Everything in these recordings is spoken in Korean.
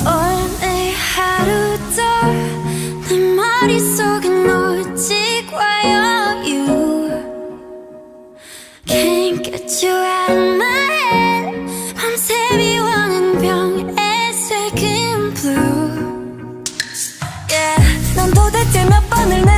오늘 하루도 내 머릿속에 놓치고 와요 You Can't get 밤새 비워낸 병에 새긴 blue yeah. 몇 번을 내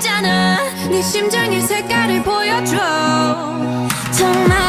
없잖아. 네 심장의 색깔을 보여줘. 정말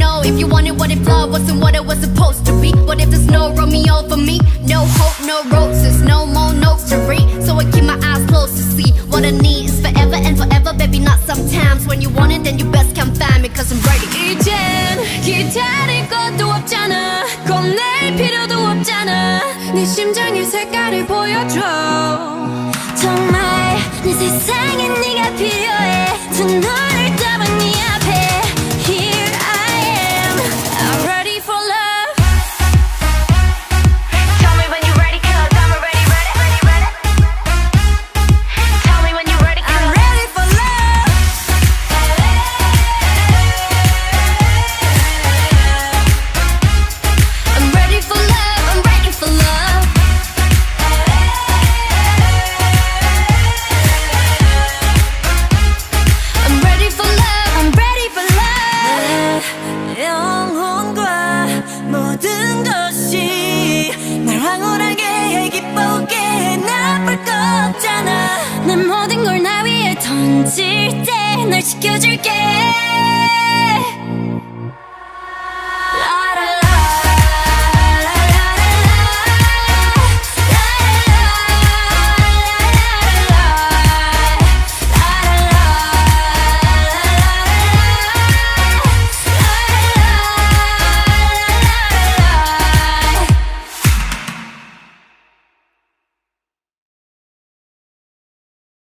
know if you wanted what if love wasn't what it was supposed to be. What if there's no Romeo for me? No hope, no roses, no more notes to read. So I keep my eyes closed to see what I need is forever and forever, baby. Not sometimes. When you want it, then you best come find me, cause I'm ready. 이젠 기다릴 것도 없잖아 겁낼 필요도 없잖아 네 심장의 색깔을 보여줘 정말 내 세상에 네가 필요해 두 던질 때 널 지켜줄게.